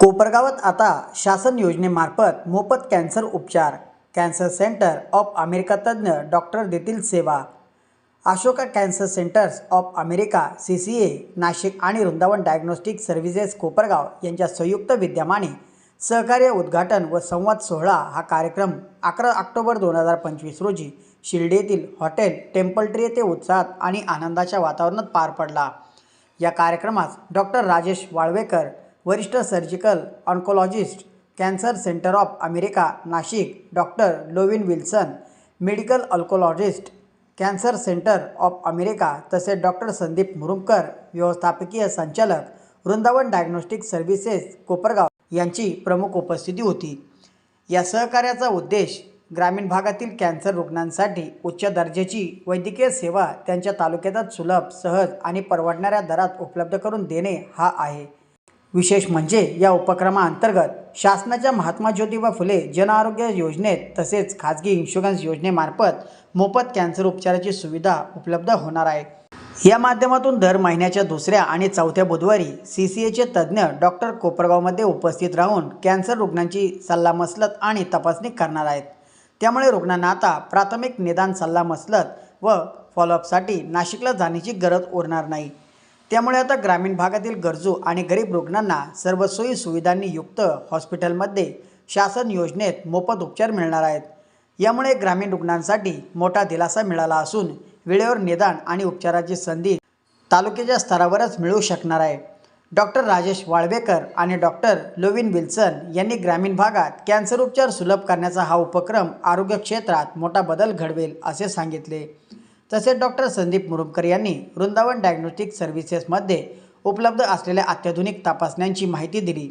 कोपरगावात आता शासन योजनेमार्फत मोफत कॅन्सर उपचार कॅन्सर सेंटर ऑफ अमेरिका तज्ज्ञ डॉक्टर देतील सेवा. Ashoka cancer centres of America C C A Nashik आणि वृंदावन डायग्नोस्टिक सर्व्हिसेस कोपरगाव यांच्या संयुक्त विद्यमाने सहकार्य उद्घाटन व संवाद सोहळा हा कार्यक्रम अकरा ऑक्टोबर दोन हजार पंचवीस रोजी शिर्डी येथील हॉटेल टेम्पल ट्री येथे उत्साहात आणि आनंदाच्या वातावरणात पार पडला. या कार्यक्रमास डॉक्टर राजेश वाळवेकर वरिष्ठ surgical oncologist cancer centre of America Nashik. Doctor Lovin Wilson medical oncologist cancer centre of America तसेच डॉक्टर संदीप मुरुमकर व्यवस्थापकीय संचालक वृंदावन डायग्नोस्टिक सर्व्हिसेस कोपरगाव यांची प्रमुख उपस्थिती होती. या सहकार्याचा उद्देश ग्रामीण भागातील कॅन्सर रुग्णांसाठी उच्च दर्जाची वैद्यकीय सेवा त्यांच्या तालुक्यातच सुलभ सहज आणि परवडणाऱ्या दरात उपलब्ध करून देणे हा आहे. विशेष म्हणजे या उपक्रमाअंतर्गत शासनाच्या महात्मा ज्योतिबा फुले जनआरोग्य योजनेत तसेच खाजगी इन्शुरन्स योजनेमार्फत मोफत कॅन्सर उपचाराची सुविधा उपलब्ध होणार आहे. या माध्यमातून दर महिन्याच्या दुसऱ्या आणि चौथ्या बुधवारी सी सी एचे तज्ज्ञ डॉक्टर कोपरगावमध्ये उपस्थित राहून कॅन्सर रुग्णांची सल्लामसलत आणि तपासणी करणार आहेत. त्यामुळे रुग्णांना आता प्राथमिक निदान सल्लामसलत व फॉलोअपसाठी नाशिकला जाण्याची गरज उरणार नाही. त्यामुळे आता ग्रामीण भागातील गरजू आणि गरीब रुग्णांना सर्व सोयी सुविधांनी युक्त हॉस्पिटलमध्ये शासन योजनेत मोफत उपचार मिळणार आहेत. यामुळे ग्रामीण रुग्णांसाठी मोठा दिलासा मिळाला असून वेळेवर निदान आणि उपचाराची संधी तालुक्याच्या स्तरावरच मिळू शकणार आहे. डॉक्टर राजेश वाळवेकर आणि डॉक्टर लोविन विल्सन यांनी ग्रामीण भागात कॅन्सर उपचार सुलभ करण्याचा हा उपक्रम आरोग्य क्षेत्रात मोठा बदल घडवेल असे सांगितले. तसेच डॉक्टर संदीप मुरुमकर यांनी वृंदावन डायग्नोस्टिक सर्व्हिसेसमध्ये उपलब्ध असलेल्या अत्याधुनिक तपासण्यांची माहिती दिली.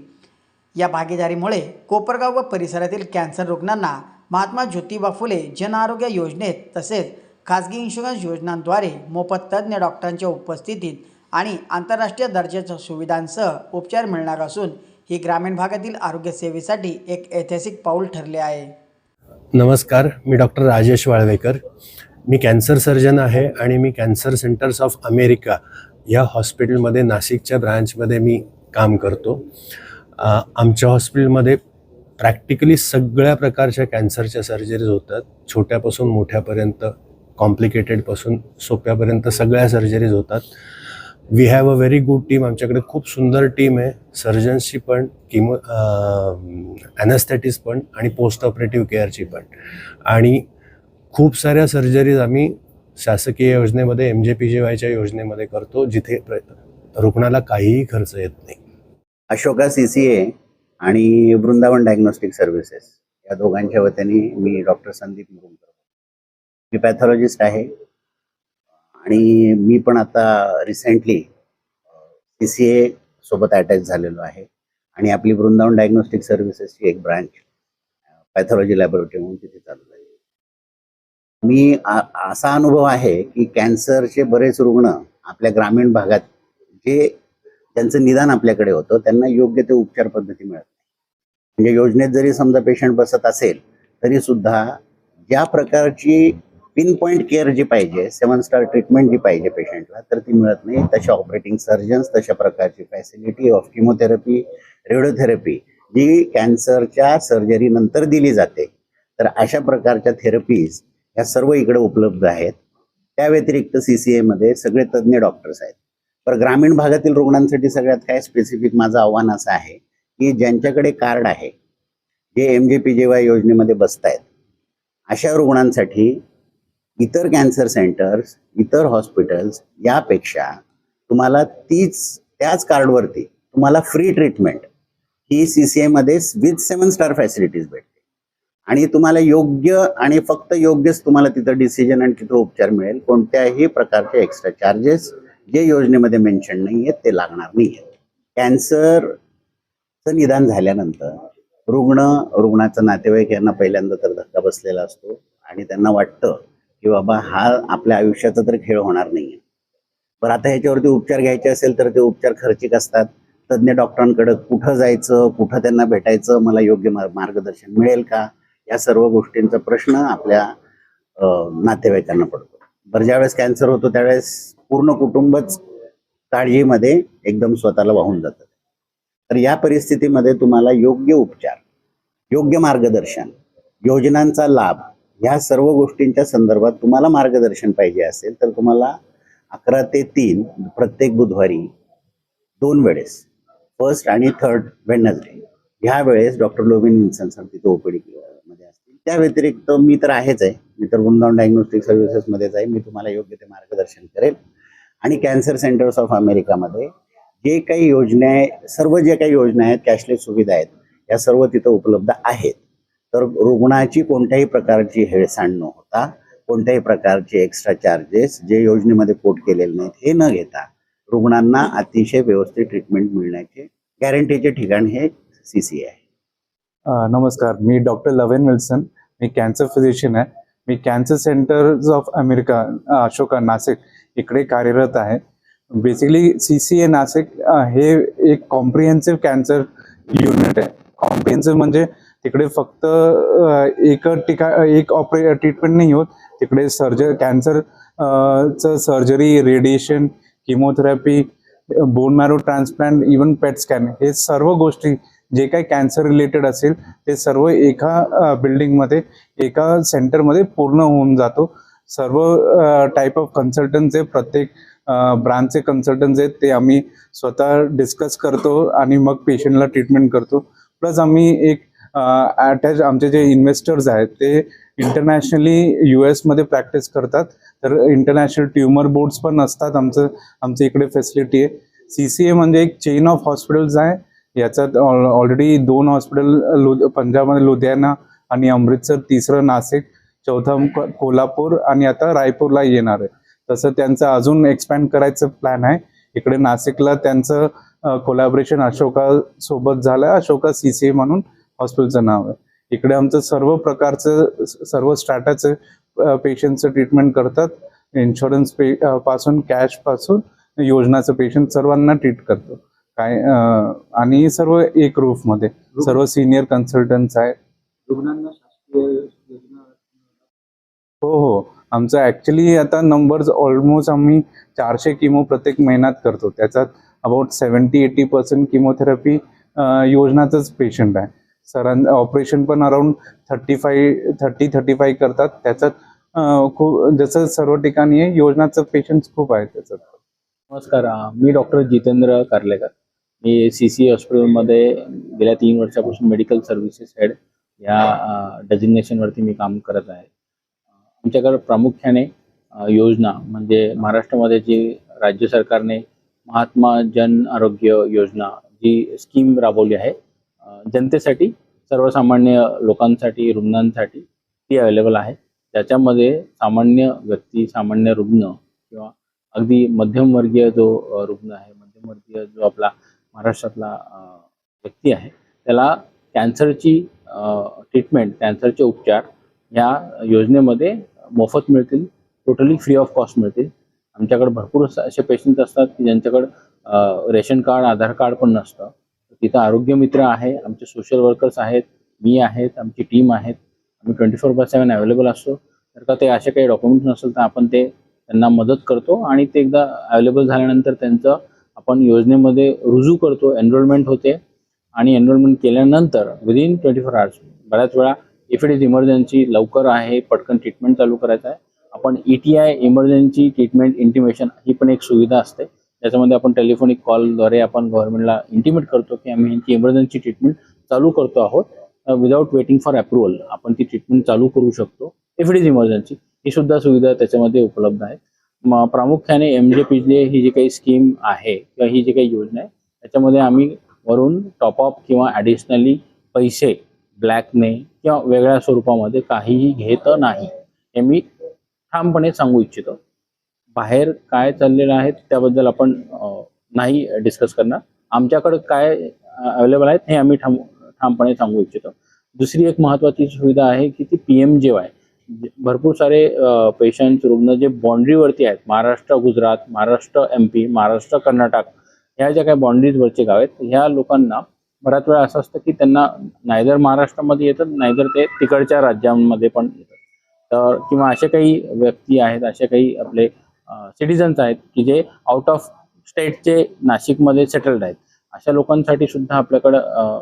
या भागीदारीमुळे कोपरगाव व परिसरातील कॅन्सर रुग्णांना महात्मा ज्योतिबा फुले जनआरोग्य योजनेत तसेच खाजगी इन्शुरन्स योजनांद्वारे मोफत तज्ज्ञ डॉक्टरांच्या उपस्थितीत आणि आंतरराष्ट्रीय दर्जाच्या सुविधांसह उपचार मिळणार असून ही ग्रामीण भागातील आरोग्य सेवेसाठी एक ऐतिहासिक पाऊल ठरले आहे. नमस्कार मी डॉक्टर राजेश वाळवेकर. मी कॅन्सर सर्जन आहे आणि मी कॅन्सर सेंटर्स ऑफ अमेरिका या हॉस्पिटलमध्ये नाशिकच्या ब्रांचमध्ये मी काम करतो. आमच्या हॉस्पिटलमध्ये प्रॅक्टिकली सगळ्या प्रकारच्या कॅन्सरच्या सर्जरीज होतात. छोट्यापासून मोठ्यापर्यंत कॉम्प्लिकेटेडपासून सोप्यापर्यंत सगळ्या सर्जरीज होतात. We have a very good team आमच्याकडे खूप सुंदर टीम आहे. सर्जन्सची पण किमो ॲनेस्थेटिस पण आणि पोस्ट ऑपरेटिव्ह केअरची पण. आणि खूप साऱ्या सर्जरीज आम्ही शासकीय योजनेमध्ये एम जे पी जे वायच्या योजनेमध्ये करतो जिथे रुग्णाला काहीही खर्च येत नाही. अशोका सी सी ए आणि वृंदावन डायग्नोस्टिक सर्व्हिसेस या दोघांच्या वतीने मी डॉक्टर संदीप मुरुमकर मी पॅथॉलॉजिस्ट आहे आणि मी पण आता रिसेंटली सी सी ए सोबत अटॅच झालेलो आहे आणि आपली वृंदावन डायग्नोस्टिक सर्व्हिसेसची एक ब्रांच पॅथॉलॉजी लॅबोरेटरी म्हणून तिथे चालू आहे. मी असा अनुभव आहे की कॅन्सरचे बरेच रुग्ण आपल्या ग्रामीण भागात जे त्यांचं निदान आपल्याकडे होतं त्यांना योग्य ते उपचार पद्धती मिळत नाही. म्हणजे योजनेत जरी समजा पेशंट बसत असेल तरी सुद्धा ज्या प्रकारची पिन पॉईंट केअर जी पाहिजे सेवन स्टार ट्रीटमेंट जी पाहिजे पेशंटला तर ती मिळत नाही. तशा ऑपरेटिंग सर्जन्स तशा प्रकारची फॅसिलिटी ऑफ किमोथेरपी रेडिओथेरपी जी कॅन्सरच्या सर्जरी नंतर दिली जाते तर अशा प्रकारच्या थेरपीज ह्या सर्व इकडे उपलब्ध आहेत. त्या व्यतिरिक्त सी सी एमध्ये सगळे तज्ज्ञ डॉक्टर्स आहेत. पण ग्रामीण भागातील रुग्णांसाठी सगळ्यात काय स्पेसिफिक माझं आव्हान असं आहे की ज्यांच्याकडे कार्ड आहे जे एम जे पी जे वाय योजनेमध्ये बसत आहेत अशा रुग्णांसाठी इतर कॅन्सर सेंटर्स इतर हॉस्पिटल्स यापेक्षा तुम्हाला तीच त्याच कार्डवरती तुम्हाला फ्री ट्रीटमेंट ही सी सी एमध्ये विथ सेवन स्टार फॅसिलिटीज भेटते आणि तुम्हाला योग्य आणि फक्त योग्यच तुम्हाला तिथं डिसिजन आणि तिथं उपचार मिळेल. कोणत्याही प्रकारचे एक्स्ट्रा चार्जेस जे योजनेमध्ये मेन्शन नाही आहेत ते लागणार नाही आहेत कॅन्सरचं निदान झाल्यानंतर रुग्ण रुग्णाचा नातेवाईक यांना पहिल्यांदा तर धक्का बसलेला असतो आणि त्यांना वाटतं की बाबा हा आपल्या आयुष्याचा तर खेळ होणार नाही आहे पण आता ह्याच्यावरती उपचार घ्यायचे असेल तर ते उपचार खर्चिक असतात. तज्ज्ञ डॉक्टरांकडे कुठं जायचं कुठं त्यांना भेटायचं मला योग्य मार्गदर्शन मिळेल का? या सर्व गोष्टींचा प्रश्न आपल्या नातेवाईकांना पडतो. बरं ज्यावेळेस कॅन्सर होतो त्यावेळेस पूर्ण कुटुंबच काळजीमध्ये एकदम स्वतःला वाहून जातं. तर या परिस्थितीमध्ये तुम्हाला योग्य उपचार योग्य मार्गदर्शन योजनांचा लाभ ह्या सर्व गोष्टींच्या संदर्भात तुम्हाला मार्गदर्शन पाहिजे असेल तर तुम्हाला अकरा ते तीन प्रत्येक बुधवारी दोन वेळेस फर्स्ट आणि थर्ड वेडनसडे ह्या वेळेस डॉक्टर लोबिन विन्सन सर तिथे ओपीडी मध्ये असतील. त्या व्यतिरिक्त मी तर आहेच आहे. मी तर वृंदावन डायग्नोस्टिक सर्व्हिसेसमध्येच आहे. मी तुम्हाला योग्य ते मार्गदर्शन करेल. आणि कॅन्सर सेंटर्स ऑफ अमेरिकामध्ये जे काही योजना आहे सर्व जे काही योजना आहेत कॅशलेस सुविधा आहेत या सर्व तिथं उपलब्ध आहेत. तर रुग्णाची कोणत्याही प्रकारची हेळसांड न होता कोणत्याही प्रकारचे एक्स्ट्रा चार्जेस जे योजनेमध्ये कोट केलेले नाहीत हे न घेता रुग्णांना अतिशय व्यवस्थित ट्रीटमेंट मिळण्याचे गॅरंटीचे ठिकाण हे सी सी आय नमस्कार. मी डॉक्टर लवेन विल्सन. मी कॅन्सर फिजिशियन आहे. मी cancer centers of America Ashoka Nashik इकडे कार्यरत आहे. Basically C C A Nashik हे एक कॉम्प्रिहेन्सिव्ह कॅन्सर युनिट आहे. कॉम्प्रिहेन्सिव्ह म्हणजे तिकडे फक्त एक टिका एक ऑपरे ट्रीटमेंट नाही होत. तिकडे सर्ज कॅन्सर चं surgery radiation chemotherapy bone marrow transplant even PET scan हे सर्व गोष्टी जे काही कॅन्सर रिलेटेड असेल ते सर्व एका बिल्डिंगमध्ये एका सेंटरमध्ये पूर्ण होऊन जातो. सर्व टाईप ऑफ कन्सल्टन्स आहे प्रत्येक ब्रांचचे कन्सल्टन्स आहेत ते आम्ही स्वतः डिस्कस करतो आणि मग पेशंटला ट्रीटमेंट करतो. प्लस आम्ही एक अटॅच आमचे जे इन्व्हेस्टर्स आहेत ते इंटरनॅशनली यू एसमध्ये प्रॅक्टिस करतात. तर इंटरनॅशनल ट्युमर बोर्ड्स पण असतात आमचं आमच्या इकडे फॅसिलिटी आहे. सी सी ए म्हणजे एक चेन ऑफ हॉस्पिटल्स आहे. याच्यात ऑलरेडी दोन हॉस्पिटल पंजाबमध्ये लुधियाना आणि अमृतसर तिसरं नाशिक चौथं कोल्हापूर आणि आता रायपूरला येणार आहे. तसं त्यांचं अजून एक्सपॅन्ड करायचं प्लॅन आहे. इकडे नाशिकला त्यांचं कोलॅबरेशन अशोका सोबत झालं. अशोका सी सी म्हणून हॉस्पिटलचं नाव आहे. इकडे आमचं सर्व प्रकारचं सर्व स्टार्टाचं पेशंटचं ट्रीटमेंट करतात. इन्शुरन्स पे पासून कॅशपासून योजनाचं पेशंट सर्वांना ट्रीट करतो. काय आणि सर्व एक रूफमध्ये सर्व सिनियर कन्सल्टन्ट्स आहेत. हो हो. आमचं ॲक्च्युली आता नंबर्स ऑलमोस्ट आम्ही चारशे किमो प्रत्येक महिन्यात करतो. त्याच्यात about seventy eighty percent chemotherapy योजनाचंच patient आहे. सरां ऑपरेशन पण around thirty five thirty thirty five करतात. त्याच्यात खूप जसं सर्व ठिकाणी आहे योजनाचं पेशंट्स खूप आहेत त्याच्यात. नमस्कार मी डॉक्टर जितेंद्र कारलेकर. मी सी सी हॉस्पिटलमध्ये गेल्या तीन वर्षापासून मेडिकल सर्व्हिसेस हेड या डेजिग्नेशनवरती मी काम करत आहे. आमच्याकडे प्रामुख्याने योजना म्हणजे महाराष्ट्रामध्ये जी राज्य सरकारने महात्मा जन आरोग्य योजना जी स्कीम राबवली आहे जनतेसाठी सर्वसामान्य लोकांसाठी रुग्णांसाठी ती अवेलेबल आहे. त्याच्यामध्ये सामान्य व्यक्ती सामान्य रुग्ण किंवा अगदी मध्यमवर्गीय जो रुग्ण आहे मध्यमवर्गीय जो आपला महाराष्ट्रातला व्यक्ती आहे. त्याला कॅन्सरची ट्रीटमेंट कॅन्सरचे उपचार ह्या योजनेमध्ये मोफत मिळतील. टोटली फ्री ऑफ कॉस्ट मिळतील. आमच्याकडे भरपूर असे पेशंट असतात की ज्यांच्याकडं रेशन कार्ड आधार कार्ड पण नसतं. तिथं आरोग्य मित्र आहे आमचे सोशल वर्कर्स आहेत मी आहेत आमची टीम आहेत. आम्ही twenty four by seven available असतो. जर का ते असे काही डॉक्युमेंट्स नसेल तर आपण ते त्यांना मदत करतो आणि ते एकदा अवेलेबल झाल्यानंतर त्यांचं आपण योजनेमध्ये रुजू करतो एनरोलमेंट होते आणि एनरोलमेंट केल्यानंतर विदिन ट्वेंटी फोर आवर्स बऱ्याच वेळा इफ इट इज इमर्जन्सी लवकर आहे पटकन ट्रीटमेंट चालू करायचं आहे. आपण E T I emergency treatment intimation ही पण एक सुविधा असते. त्याच्यामध्ये आपण टेलिफोनिक कॉलद्वारे आपण गव्हर्नमेंटला इंटिमेट करतो की आम्ही ह्यांची इमर्जन्सी ट्रीटमेंट चालू करतो आहोत. विदाऊट वेटिंग फॉर अप्रुव्हल आपण ती ट्रीटमेंट चालू करू शकतो. इफ इट इज इमर्जन्सी ही सुद्धा सुविधा त्याच्यामध्ये उपलब्ध आहे. प्रामुख्याने एम जे पी ही जी काही स्कीम आहे किंवा ही जी काही योजना आहे त्याच्यामध्ये आम्ही वरून टॉपअप किंवा ॲडिशनली पैसे ब्लॅकने किंवा वेगळ्या स्वरूपामध्ये काहीही घेत नाही हे मी ठामपणे सांगू इच्छितो. बाहेर काय चाललेलं आहे त्याबद्दल आपण नाही डिस्कस करणार. आमच्याकडं काय अवेलेबल आहेत हे आम्ही ठाम ठामपणे सांगू इच्छितो. दुसरी एक महत्त्वाची सुविधा आहे की ती पी एम जे वाय भरपूर सारे पेशंट रुग्ण जे बाँड्रीवरती आहेत महाराष्ट्र गुजरात महाराष्ट्र एम पी महाराष्ट्र कर्नाटक ह्या ज्या काही बाँड्रीजवरचे गाव आहेत ह्या लोकांना बऱ्याच वेळा असं असतं की त्यांना नाहीतर महाराष्ट्रामध्ये येतात नाहीतर ते तिकडच्या राज्यांमध्ये पण येतात. तर किंवा असे काही व्यक्ती आहेत असे काही आपले सिटिझन्स आहेत की जे आउट ऑफ स्टेटचे नाशिकमध्ये सेटल्ड आहेत. अशा लोकांसाठी सुद्धा आपल्याकडं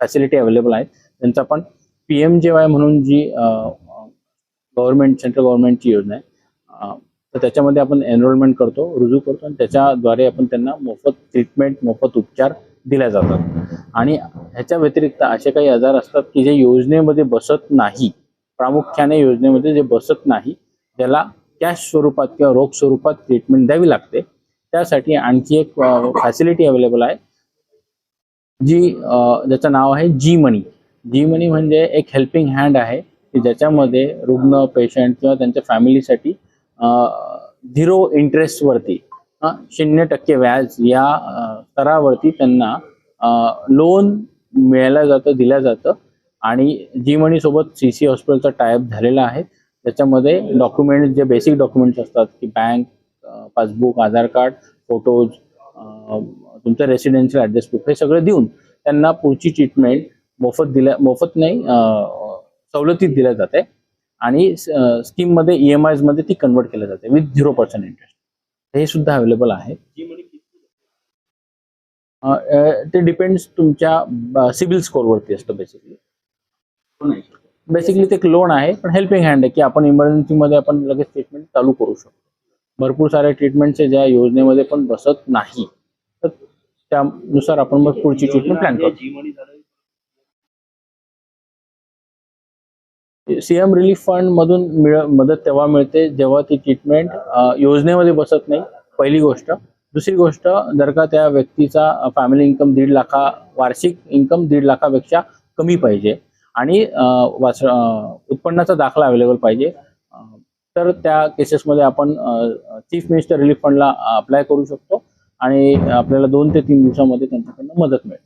फॅसिलिटी अवेलेबल आहेत. त्यांचा पण पी एम जे वाय म्हणून जी गव्हर्नमेंट सेंट्रल गव्हर्नमेंटची योजना आहे. तर त्याच्यामध्ये आपण एनरोलमेंट करतो रुजू करतो आणि त्याच्याद्वारे आपण त्यांना मोफत ट्रीटमेंट मोफत उपचार दिल्या जातात. आणि ह्याच्या व्यतिरिक्त असे काही आजार असतात की जे योजनेमध्ये बसत नाही प्रामुख्याने योजनेमध्ये जे बसत नाही त्याला कॅश स्वरूपात किंवा रोख स्वरूपात ट्रीटमेंट द्यावी लागते. त्यासाठी आणखी एक फॅसिलिटी अवेलेबल आहे जी ज्याचं नाव आहे जी मनी जी मनी म्हणजे एक हेल्पिंग हँड आहे. की ज्याच्यामध्ये रुग्ण पेशंट किंवा त्यांच्या फॅमिलीसाठी झिरो इंटरेस्टवरती अ, शून्य टक्के व्याज या स्तरावरती त्यांना लोन मिळायला जातं दिलं जातं. आणि जी मनी सोबत सी सी हॉस्पिटलचा टायअप झालेला आहे. त्याच्यामध्ये डॉक्युमेंट जे बेसिक डॉक्युमेंट्स असतात की bank passbook Aadhaar card photos तुमचं रेसिडेन्शियल ॲड्रेस प्रूफ हे सगळं देऊन त्यांना पुढची ट्रीटमेंट मोफत दिल्या मोफत नाही सवलतीत दिल्या जाते. आणि स्कीममध्ये मध्ये ईएमआयमध्ये ती कन्वर्ट केल्या जाते विथ झिरो पर्सेंट इंटरेस्ट हे सुद्धा अवेलेबल आहे. ते डिपेंड्स तुमच्या सिबिल स्कोरवरती असतं बेसिकली बेसिकली ते एक लोन आहे पण हेल्पिंग हँड आहे की आपण इमर्जन्सीमध्ये आपण लगेच ट्रीटमेंट चालू करू शकतो. भरपूर साऱ्या ट्रीटमेंटचे ज्या योजनेमध्ये पण बसत नाही. तर त्यानुसार आपण मग पुढची ट्रीटमेंट प्लॅन करतो सीएम रिलीफ फंड मधून मदत तेव्हा मिळते जेव्हा ती ट्रीटमेंट योजनेमध्ये बसत नाही पहिली गोष्ट. दुसरी गोष्ट जर का त्या व्यक्तीचा फॅमिली इन्कम दीड लाखा वार्षिक इन्कम दीड लाखापेक्षा कमी पाहिजे आणि वाच उत्पन्नाचा दाखला अवेलेबल पाहिजे तर त्या केसेसमध्ये आपण चीफ मिनिस्टर रिलीफ फंडला अप्लाय करू शकतो आणि आपल्याला दोन ते तीन दिवसामध्ये त्यांच्याकडनं मदत मिळेल.